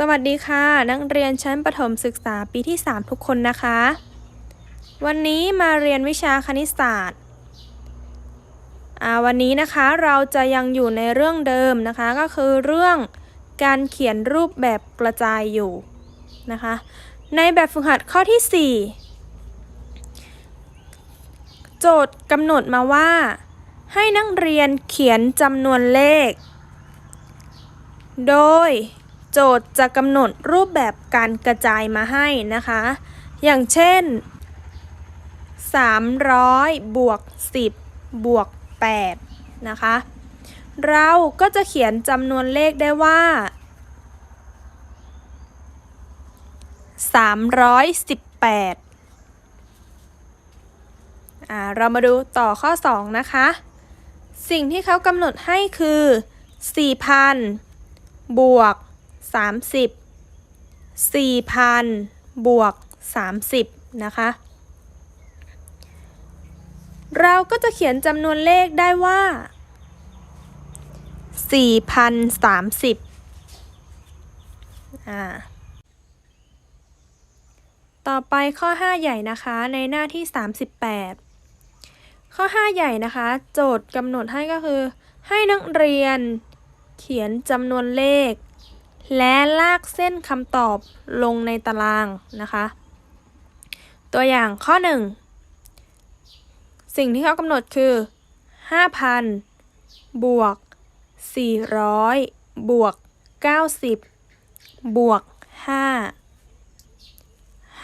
สวัสดีค่ะ นักเรียนชั้นประถมศึกษาปีที่ 3 ทุกคนนะคะ วันนี้มาเรียนวิชาคณิตศาสตร์วันนี้นะคะเราจะยังอยู่ในเรื่องเดิมนะคะ ก็คือเรื่องการเขียนรูปแบบกระจายอยู่นะคะ ในแบบฝึกหัดข้อที่ 4 โจทย์กำหนดมาว่า ให้นักเรียนเขียนจำนวนเลข โดย โจทย์จะกำหนดรูปแบบการกระจายมาให้นะคะ อย่างเช่น 300 บวก 10 บวก 8 นะคะ เราก็จะเขียนจำนวนเลขได้ว่า 318อ่าเรามาดูต่อข้อ 2 นะคะ สิ่งที่เขากำหนดให้คือ 4,000 บวก 30 4,000 บวก 30 นะคะ เราก็จะเขียนจำนวนเลขได้ว่า 4,030อ่าต่อไปข้อ 5 ใหญ่นะคะในหน้าที่ 38 ข้อ 5 ใหญ่นะคะ โจทย์กำหนดให้ก็คือ ให้นักเรียนเขียนจำนวนเลข และลากเส้นคำตอบลงในตารางนะคะ ตัวอย่างข้อ 1 สิ่งที่เขากำหนดคือ 5,000 บวก 400 บวก 90 บวก 5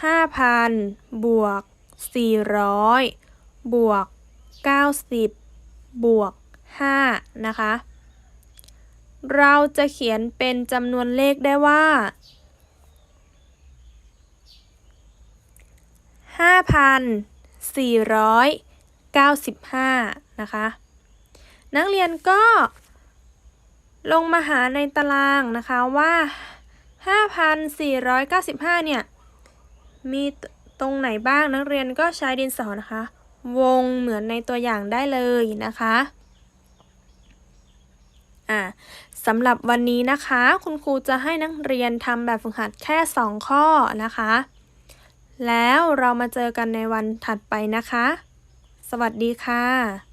5,000 บวก 400 บวก 90 บวก 5 นะคะ เราจะเขียนเป็นจำนวนเลขได้ว่า 5,495 นะคะ นักเรียนก็ ลงมาหาในตารางนะคะว่า 5,495 เนี่ย มีตรงไหนบ้างนักเรียนก็ใช้ดินสอนะคะ วงเหมือนในตัวอย่างได้เลยนะคะ อ่าสำหรับวันนี้นะคะ คุณครูจะให้นักเรียนทำแบบฝึกหัดแค่ 2 ข้อนะคะ แล้วเรามาเจอกันในวันถัดไปนะคะ สวัสดีค่ะ